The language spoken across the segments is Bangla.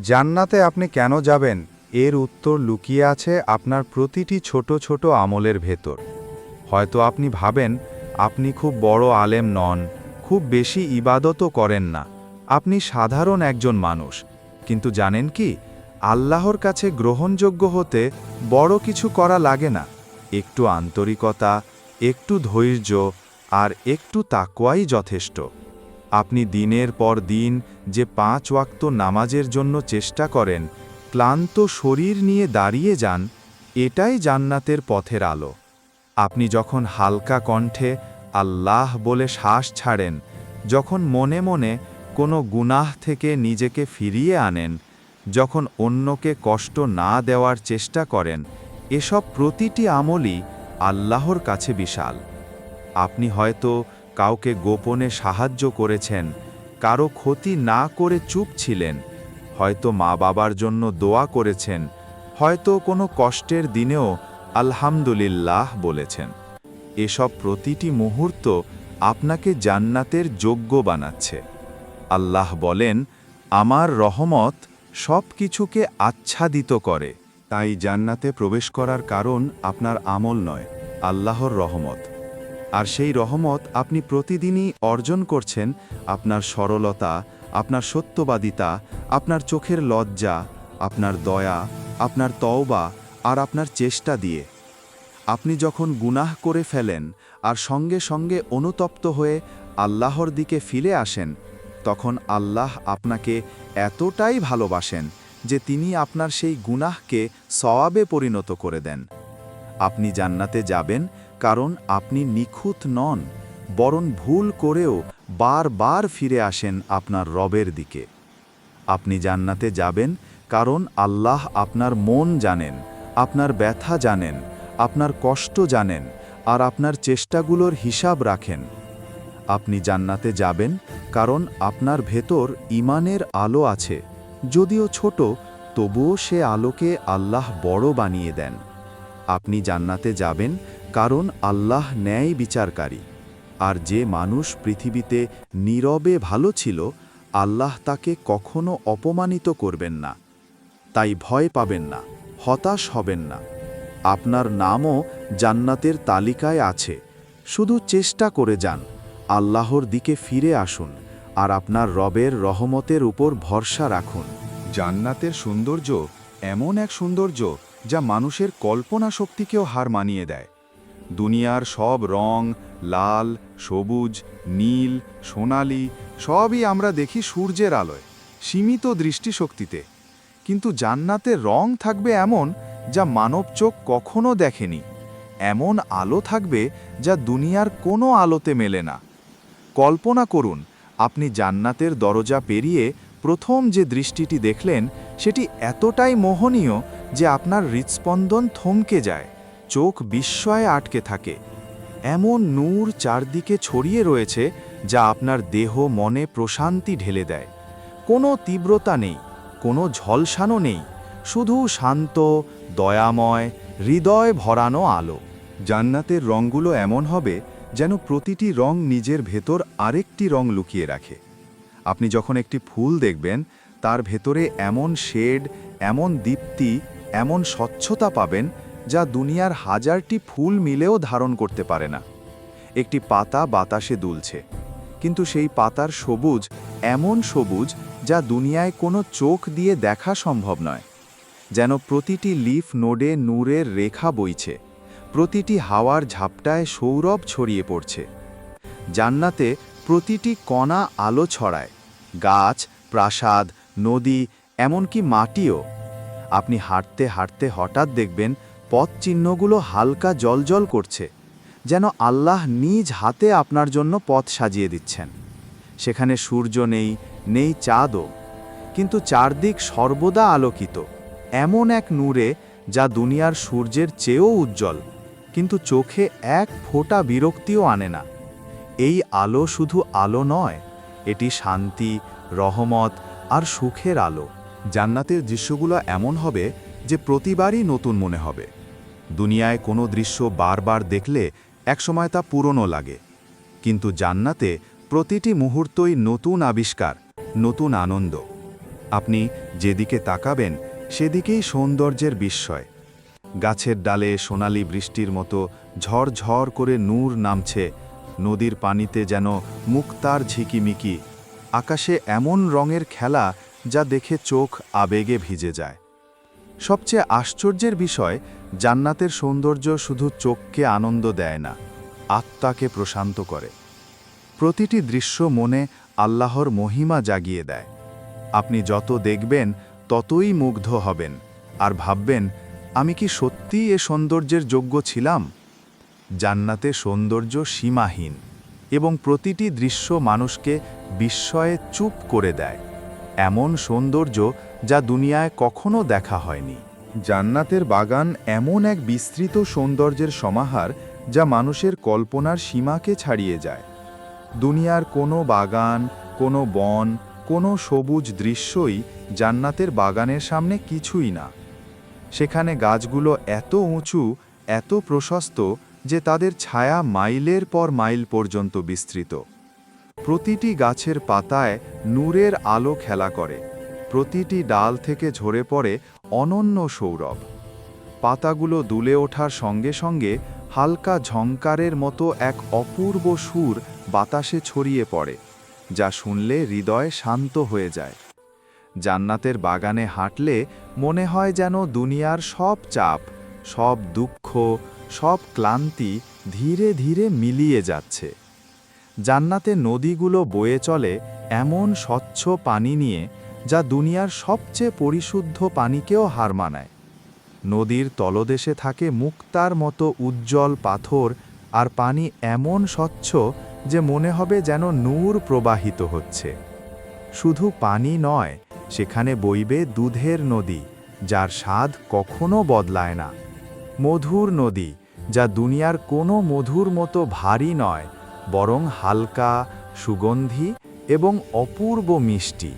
জান্নাতে আপনি কেন যাবেন? এর উত্তর লুকিয়ে আছে আপনার প্রতিটি ছোট ছোট আমলের ভেতর। হয়তো আপনি ভাবেন, আপনি খুব বড় আলেম নন, খুব বেশি ইবাদতও করেন না। আপনি সাধারণ একজন মানুষ। কিন্তু জানেন কি? আল্লাহর কাছে গ্রহণযোগ্য হতে বড় কিছু করা লাগে না। একটু আন্তরিকতা, একটু ধৈর্য, আর একটু তাকওয়াই যথেষ্ট। আপনি দিনের পর দিন যে পাঁচ ওয়াক্ত নামাজের জন্য চেষ্টা করেন, ক্লান্ত শরীর নিয়ে দাঁড়িয়ে যান, এটাই জান্নাতের পথের আলো। আপনি যখন হালকা কণ্ঠে আল্লাহ বলে শ্বাস ছাড়েন, যখন মনে মনে কোনো গুনাহ থেকে নিজেকে ফিরিয়ে আনেন, যখন অন্যকে কষ্ট না দেওয়ার চেষ্টা করেন, এসব প্রতিটি আমলই আল্লাহর কাছে বিশাল। আপনি হয়তো কাউকে গোপনে সাহায্য করেছেন, কারও ক্ষতি না করে চুপ ছিলেন। হয়তো মা বাবার জন্য দোয়া করেছেন, হয়তো কোনো কষ্টের দিনেও আলহামদুলিল্লাহ বলেছেন। এসব প্রতিটি মুহূর্ত আপনাকে জান্নাতের যোগ্য বানাচ্ছে। আল্লাহ বলেন, আমার রহমত সব কিছুকে আচ্ছাদিত করে। তাই জান্নাতে প্রবেশ করার কারণ আপনার আমল নয়, আল্লাহর রহমত। আর সেই রহমত আপনি প্রতিদিনই অর্জন করছেন আপনার সরলতা, আপনার সত্যবাদিতা, আপনার চোখের লজ্জা, আপনার দয়া, আপনার তওবা আর আপনার চেষ্টা দিয়ে। আপনি যখন গুনাহ করে ফেলেন আর সঙ্গে সঙ্গে অনুতপ্ত হয়ে আল্লাহর দিকে ফিরে আসেন, তখন আল্লাহ আপনাকে এতটাই ভালোবাসেন যে তিনি আপনার সেই গুনাহকে সওয়াবে পরিণত করে দেন। আপনি জান্নাতে যাবেন কারণ আপনি নিখুঁত নন, বরং ভুল করেও বারবার ফিরে আসেন আপনার রবের দিকে। আপনি জান্নাতে যাবেন কারণ আল্লাহ আপনার মন জানেন, আপনার ব্যথা জানেন, আপনার কষ্ট জানেন, আর আপনার চেষ্টাগুলোর হিসাব রাখেন। আপনি জান্নাতে যাবেন কারণ আপনার ভেতর ইমানের আলো আছে, যদিও ছোট, তবুও সে আলোকে আল্লাহ বড় বানিয়ে দেন। আপনি জান্নাতে যাবেন কারণ আল্লাহ ন্যায় বিচারকারী। আর যে মানুষ পৃথিবীতে নীরবে ভালো ছিল, আল্লাহ তাকে কখনো অপমানিত করবেন না। তাই ভয় পাবেন না, হতাশ হবেন না। আপনার নামও জান্নাতের তালিকায় আছে। শুধু চেষ্টা করে যান, আল্লাহর দিকে ফিরে আসুন আর আপনার রবের রহমতের উপর ভরসা রাখুন। জান্নাতের সৌন্দর্য এমন এক সৌন্দর্য যা মানুষের কল্পনা শক্তিকেও হার মানিয়ে দেয়। দুনিয়ার সব রং, লাল, সবুজ, নীল, সোনালি, সবই আমরা দেখি সূর্যের আলোয়, সীমিত দৃষ্টিশক্তিতে। কিন্তু জান্নাতে রং থাকবে এমন যা মানব চোখ কখনো দেখেনি, এমন আলো থাকবে যা দুনিয়ার কোনো আলোতে মেলে না। কল্পনা করুন, আপনি জান্নাতের দরজা পেরিয়ে প্রথম যে দৃষ্টিটি দেখলেন, সেটি এতটাই মোহনীয় যে আপনার হৃৎস্পন্দন থমকে যায়, চোখ বিস্ময়ে আটকে থাকে। এমন নূর চারদিকে ছড়িয়ে রয়েছে যা আপনার দেহ মনে প্রশান্তি ঢেলে দেয়। কোনো তীব্রতা নেই, কোনো ঝলসানো নেই, শুধু শান্ত, দয়াময়, হৃদয় ভরানো আলো। জান্নাতের রঙগুলো এমন হবে যেন প্রতিটি রং নিজের ভেতর আরেকটি রং লুকিয়ে রাখে। আপনি যখন একটি ফুল দেখবেন, তার ভেতরে এমন শেড, এমন দীপ্তি এমন স্বচ্ছতা পাবেন যা দুনিয়ার হাজারটি ফুল মিলেও ধারণ করতে পারে না। একটি পাতা বাতাসে দুলছে, কিন্তু সেই পাতার সবুজ, এমন সবুজ যা দুনিয়ায় কোনো চোখ দিয়ে দেখা সম্ভব নয়। যেন প্রতিটি লিফ নোডে নূরের রেখা বইছে, প্রতিটি হাওয়ার ঝাপটায় সৌরভ ছড়িয়ে পড়ছে। জান্নাতে প্রতিটি কণা আলো ছড়ায়, গাছ, প্রাসাদ, নদী, এমনকি মাটিও আপনি হাঁটতে হাঁটতে হঠাৎ দেখবেন পথ চিহ্নগুলো হালকা জলজল করছে, যেন আল্লাহ নিজ হাতে আপনার জন্য পথ সাজিয়ে দিচ্ছেন। সেখানে সূর্য নেই নেই চাঁদও, কিন্তু চারদিক সর্বদা আলোকিত। এমন এক নূরে যা দুনিয়ার সূর্যের চেয়েও উজ্জ্বল, কিন্তু চোখে এক ফোঁটা বিরক্তিও আনে না। এই আলো শুধু আলো নয়, এটি শান্তি, রহমত আর সুখের আলো। জান্নাতের দৃশ্যগুলো এমন হবে যে প্রতিবারই নতুন মনে হবে। দুনিয়ায় কোনো দৃশ্য বারবার দেখলে একসময় তা পুরনো লাগে। কিন্তু জান্নাতে প্রতিটি মুহূর্তই নতুন আবিষ্কার, নতুন আনন্দ। আপনি যেদিকে তাকাবেন, সেদিকেই সৌন্দর্যের বিস্ময়। গাছের ডালে সোনালি বৃষ্টির মতো ঝড়ঝড় করে নূর নামছে, নদীর পানিতে যেন মুক্তার ঝিকিমিকি, আকাশে এমন রঙের খেলা যা দেখে চোখ আবেগে ভিজে যায়। সবচেয়ে আশ্চর্যের বিষয়, জান্নাতের সৌন্দর্য শুধু চোখকে আনন্দ দেয় না, আত্মাকে প্রশান্ত করে। প্রতিটি দৃশ্য মনে আল্লাহর মহিমা জাগিয়ে দেয়। আপনি যত দেখবেন, ততই মুগ্ধ হবেন আর ভাববেন, আমি কি সত্যিই এ সৌন্দর্যের যোগ্য ছিলাম? জান্নাতে সৌন্দর্য সীমাহীন এবং প্রতিটি দৃশ্য মানুষকে বিস্ময়ে চুপ করে দেয়। এমন সৌন্দর্য যা দুনিয়ায় কখনো দেখা হয়নি। জান্নাতের বাগান এমন এক বিস্তৃত সৌন্দর্যের সমাহার যা মানুষের কল্পনার সীমাকে ছাড়িয়ে যায়। দুনিয়ার কোনো বাগান, কোনো বন, কোনো সবুজ দৃশ্যই জান্নাতের বাগানের সামনে কিছুই না। সেখানে গাছগুলো এত উঁচু, এত প্রশস্ত যে তাদের ছায়া মাইলের পর মাইল পর্যন্ত বিস্তৃত। প্রতিটি গাছের পাতায় নূরের আলো খেলা করে। প্রতিটি ডাল থেকে ঝরে পড়ে অনন্য সৌরভ। পাতাগুলো দুলে ওঠার সঙ্গে সঙ্গে হালকা ঝংকারের মতো এক অপূর্ব সুর বাতাসে ছড়িয়ে পড়ে, যা শুনলে হৃদয় শান্ত হয়ে যায়। জান্নাতের বাগানে হাঁটলে মনে হয় যেন দুনিয়ার সব চাপ, সব দুঃখ, সব ক্লান্তি ধীরে ধীরে মিলিয়ে যাচ্ছে। জান্নাতে নদীগুলো বয়ে চলে এমন স্বচ্ছ পানি নিয়ে যা দুনিয়ার সবচেয়ে পরিশুদ্ধ পানিকেও হার মানায়। নদীর তলদেশে থাকে মুক্তার মতো উজ্জ্বল পাথর আর পানি এমন স্বচ্ছ যে মনে হবে যেন নূর প্রবাহিত হচ্ছে। শুধু পানি নয়, সেখানে বইবে দুধের নদী, যার স্বাদ কখনো বদলায় না। মধুর নদী, যা দুনিয়ার কোনো মধুর মতো ভারী নয় বরং হালকা, সুগন্ধি এবং অপূর্ব মিষ্টি।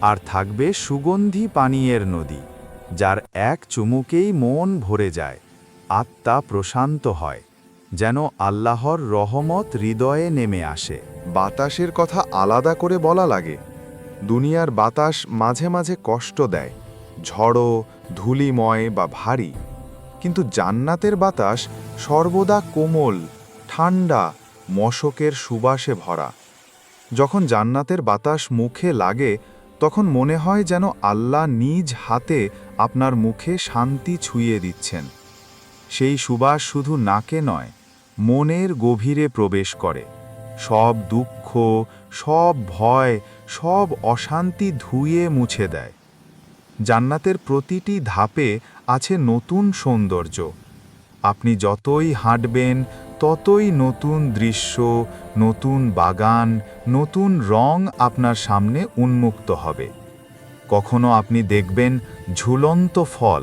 আর থাকবে সুগন্ধি পানীয়ের নদী, যার এক চুমুকেই মন ভরে যায়, আত্মা প্রশান্ত হয়, যেন আল্লাহর রহমত হৃদয়ে নেমে আসে। বাতাসের কথা আলাদা করে বলা লাগে। দুনিয়ার বাতাস মাঝে মাঝে কষ্ট দেয়, ঝড়ো, ধুলিময় বা ভারী। কিন্তু জান্নাতের বাতাস সর্বদা কোমল, ঠান্ডা মশকের সুবাসে ভরা। যখন জান্নাতের বাতাস মুখে লাগে, তখন মনে হয় যেন আল্লাহ নিজ হাতে আপনার মুখে শান্তি ছুঁয়ে দিচ্ছেন। সেই সুবাস শুধু নাকে নয়, মনের গভীরে প্রবেশ করে। সব দুঃখ, সব ভয়, সব অশান্তি ধুয়ে মুছে দেয়। জান্নাতের প্রতিটি ধাপে আছে নতুন সৌন্দর্য। আপনি যতই হাঁটবেন ততই নতুন দৃশ্য, নতুন বাগান, নতুন রং আপনার সামনে উন্মুক্ত হবে। কখনো আপনি দেখবেন ঝুলন্ত ফল,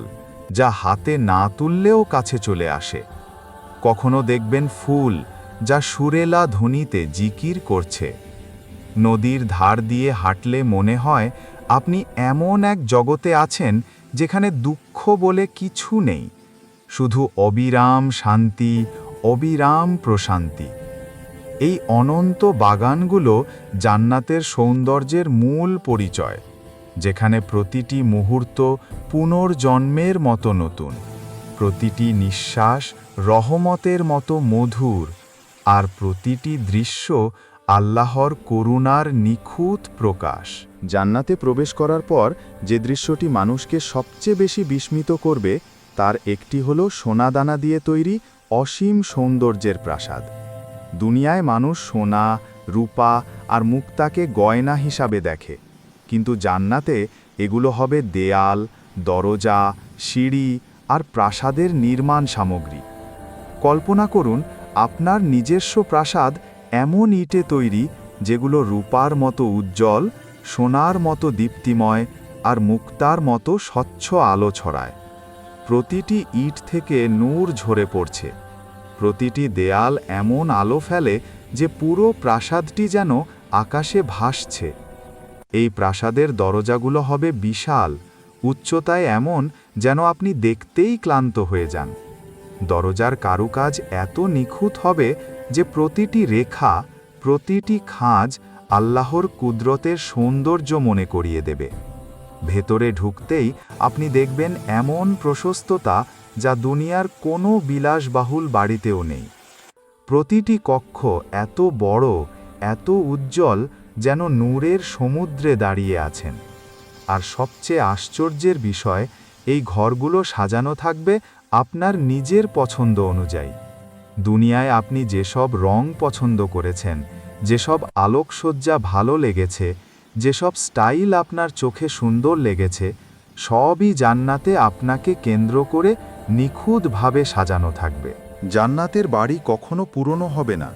যা হাতে না তুললেও কাছে চলে আসে। কখনো দেখবেন ফুল, যা সুরেলা ধ্বনিতে জিকির করছে। নদীর ধার দিয়ে হাঁটলে মনে হয় আপনি এমন এক জগতে আছেন যেখানে দুঃখ বলে কিছু নেই। শুধু অবিরাম শান্তি অবিরাম প্রশান্তি। এই অনন্ত বাগানগুলো জান্নাতের সৌন্দর্যের মূল পরিচয়, যেখানে প্রতিটি মুহূর্ত পুনর্জন্মের মতো নতুন, প্রতিটি নিঃশ্বাস রহমতের মতো মধুর, আর প্রতিটি দৃশ্য আল্লাহর করুণার নিখুঁত প্রকাশ। জান্নাতে প্রবেশ করার পর যে দৃশ্যটি মানুষকে সবচেয়ে বেশি বিস্মিত করবে, তার একটি হল সোনাদানা দিয়ে তৈরি অসীম সৌন্দর্যের প্রাসাদ। দুনিয়ায় মানুষ সোনা, রূপা আর মুক্তাকে গয়না হিসাবে দেখে, কিন্তু জান্নাতে এগুলো হবে দেয়াল, দরজা, সিঁড়ি আর প্রাসাদের নির্মাণ সামগ্রী। কল্পনা করুন, আপনার নিজস্ব প্রাসাদ এমন ইটে তৈরি যেগুলো রূপার মতো উজ্জ্বল, সোনার মতো দীপ্তিময় আর মুক্তার মতো স্বচ্ছ আলো ছড়ায়। প্রতিটি ইট থেকে নূর ঝরে পড়ছে। প্রতিটি দেয়াল এমন আলো ফেলে যে পুরো প্রাসাদটি যেন আকাশে ভাসছে। এই প্রাসাদের দরজাগুলো হবে বিশাল, উচ্চতায় এমন যেন আপনি দেখতেই ক্লান্ত হয়ে যান। দরজার কারুকাজ এত নিখুঁত হবে যে প্রতিটি রেখা, প্রতিটি খাঁজ আল্লাহর কুদরতের সৌন্দর্য মনে করিয়ে দেবে। ভেতরে ঢুকতেই আপনি দেখবেন এমন প্রশস্ততা যা দুনিয়ার কোনো বিলাসবাহুল বাড়িতেও নেই। প্রতিটি কক্ষ এত বড়, এত উজ্জ্বল যেন নূরের সমুদ্রে দাঁড়িয়ে আছেন। আর সবচেয়ে আশ্চর্যের বিষয়, এই ঘরগুলো সাজানো থাকবে আপনার নিজের পছন্দ অনুযায়ী। দুনিয়ায় আপনি যেসব রং পছন্দ করেছেন, যেসব আলোকসজ্জা ভালো লেগেছে যেসব স্টাইল আপনার চোখে সুন্দর লেগেছে, সবই জান্নাতে আপনাকে কেন্দ্র করে নিখুঁতভাবে সাজানো থাকবে। জান্নাতের বাড়ি কখনো পুরনো হবে না।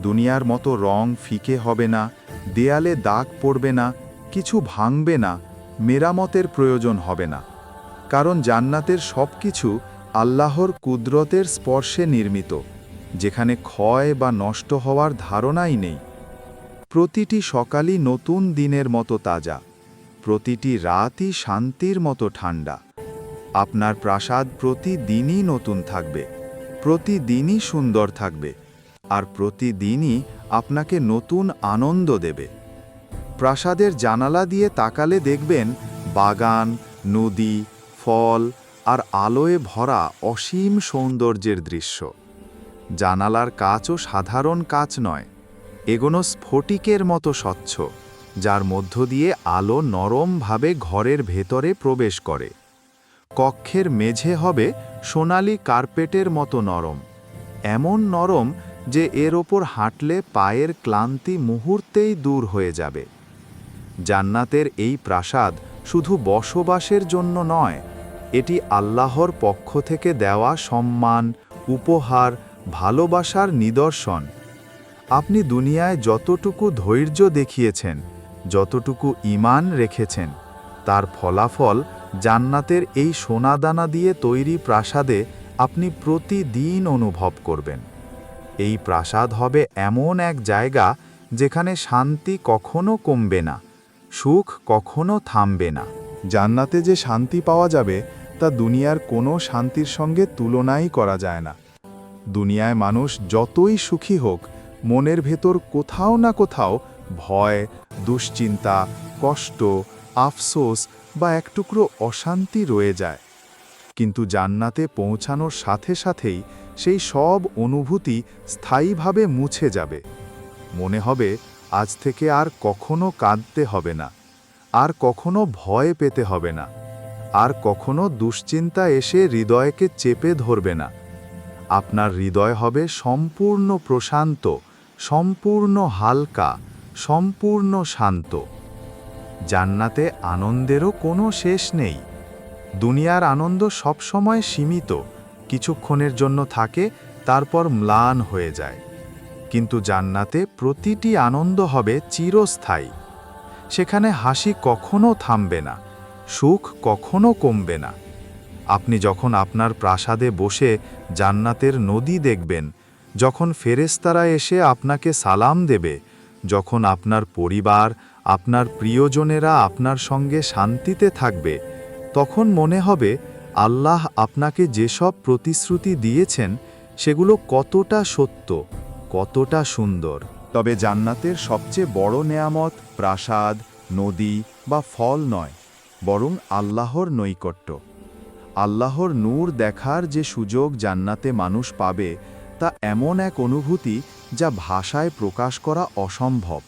দুনিয়ার মতো রং ফিকে হবে না, দেয়ালে দাগ পড়বে না, কিছু ভাঙবে না, মেরামতের প্রয়োজন হবে না। কারণ জান্নাতের সব কিছু আল্লাহর কুদরতের স্পর্শে নির্মিত, যেখানে ক্ষয় বা নষ্ট হওয়ার ধারণাই নেই। প্রতিটি সকালই নতুন দিনের মতো তাজা, প্রতিটি রাতই শান্তির মতো ঠান্ডা। আপনার প্রাসাদ প্রতিদিনই নতুন থাকবে, প্রতিদিনই সুন্দর থাকবে, আর প্রতিদিনই আপনাকে নতুন আনন্দ দেবে। প্রাসাদের জানালা দিয়ে তাকালে দেখবেন বাগান, নদী, ফল আর আলোয় ভরা অসীম সৌন্দর্যের দৃশ্য। জানালার কাচও সাধারণ কাচ নয় এগোনো স্ফটিকের মতো স্বচ্ছ, যার মধ্য দিয়ে আলো নরমভাবে ঘরের ভেতরে প্রবেশ করে। কক্ষের মেঝে হবে সোনালি কার্পেটের মতো নরম, এমন নরম যে এর ওপর হাঁটলে পায়ের ক্লান্তি মুহূর্তেই দূর হয়ে যাবে। জান্নাতের এই প্রাসাদ শুধু বসবাসের জন্য নয়, এটি আল্লাহর পক্ষ থেকে দেওয়া সম্মান, উপহার, ভালোবাসার নিদর্শন। আপনি দুনিয়ায় যতটুকু ধৈর্য দেখিয়েছেন, যতটুকু ঈমান রেখেছেন, তার ফলাফল জান্নাতের এই সোনাদানা দিয়ে তৈরি প্রাসাদে আপনি প্রতিদিন অনুভব করবেন। এই প্রাসাদ হবে এমন এক জায়গা যেখানে শান্তি কখনো কমবে না, সুখ কখনো থামবে না। জান্নাতে যে শান্তি পাওয়া যাবে, তা দুনিয়ার কোনো শান্তির সঙ্গে তুলনাই করা যায় না। দুনিয়ায় মানুষ যতই সুখী হোক মনের ভেতর কোথাও না কোথাও ভয়, দুশ্চিন্তা, কষ্ট, আফসোস বা এক টুকরো অশান্তি রয়ে যায়। কিন্তু জান্নাতে পৌঁছানোর সাথে সাথেই সেই সব অনুভূতি স্থায়ীভাবে মুছে যাবে। মনে হবে, আজ থেকে আর কখনো কাঁদতে হবে না, আর কখনো ভয় পেতে হবে না, আর কখনো দুশ্চিন্তা এসে হৃদয়কে চেপে ধরবে না। আপনার হৃদয় হবে সম্পূর্ণ প্রশান্ত সম্পূর্ণ হালকা, সম্পূর্ণ শান্ত। জান্নাতে আনন্দেরও কোনো শেষ নেই। দুনিয়ার আনন্দ সবসময় সীমিত, কিছুক্ষণের জন্য থাকে, তারপর ম্লান হয়ে যায়। কিন্তু জান্নাতে প্রতিটি আনন্দ হবে চিরস্থায়ী। সেখানে হাসি কখনো থামবে না, সুখ কখনো কমবে না। আপনি যখন আপনার প্রাসাদে বসে জান্নাতের নদী দেখবেন যখন ফেরেস্তারা এসে আপনাকে সালাম দেবে, যখন আপনার পরিবার, আপনার প্রিয়জনেরা আপনার সঙ্গে শান্তিতে থাকবে, তখন মনে হবে আল্লাহ আপনাকে যেসব প্রতিশ্রুতি দিয়েছেন, সেগুলো কতটা সত্য, কতটা সুন্দর। তবে জান্নাতের সবচেয়ে বড় নেয়ামত প্রাসাদ, নদী বা ফল নয়, বরং আল্লাহর নৈকট্য। আল্লাহর নূর দেখার যে সুযোগ জান্নাতে মানুষ পাবে তা এমন এক অনুভূতি যা ভাষায় প্রকাশ করা অসম্ভব।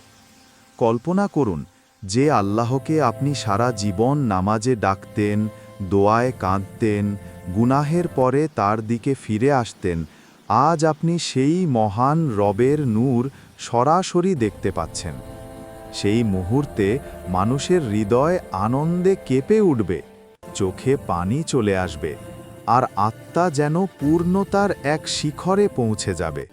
কল্পনা করুন, যে আল্লাহকে আপনি সারা জীবন নামাজে ডাকতেন, দোয়ায় কাঁদতেন, গুনাহের পরে তার দিকে ফিরে আসতেন, আজ আপনি সেই মহান রবের নূর সরাসরি দেখতে পাচ্ছেন। সেই মুহূর্তে মানুষের হৃদয় আনন্দে কেঁপে উঠবে, চোখে পানি চলে আসবে। আর আত্মা যেন পূর্ণতার এক শিখরে পৌঁছে যাবে।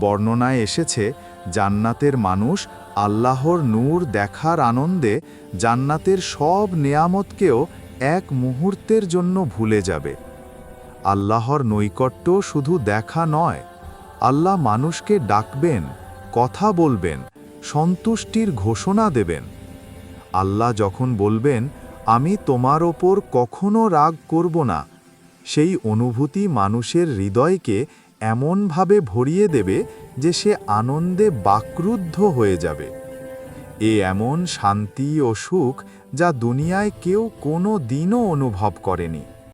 বর্ণনায় এসেছে, জান্নাতের মানুষ আল্লাহর নূর দেখার আনন্দে জান্নাতের সব নেয়ামতকেও এক মুহূর্তের জন্য ভুলে যাবে। আল্লাহর নৈকট্য শুধু দেখা নয়, আল্লাহ মানুষকে ডাকবেন, কথা বলবেন, সন্তুষ্টির ঘোষণা দেবেন। আল্লাহ যখন বলবেন, আমি তোমার ওপর কখনো রাগ করব না সেই অনুভূতি মানুষের হৃদয়কে এমনভাবে ভরিয়ে দেবে যে সে আনন্দে বাক্রুদ্ধ হয়ে যাবে। এ এমন শান্তি ও সুখ যা দুনিয়ায় কেউ কোনো দিনও অনুভব করেনি।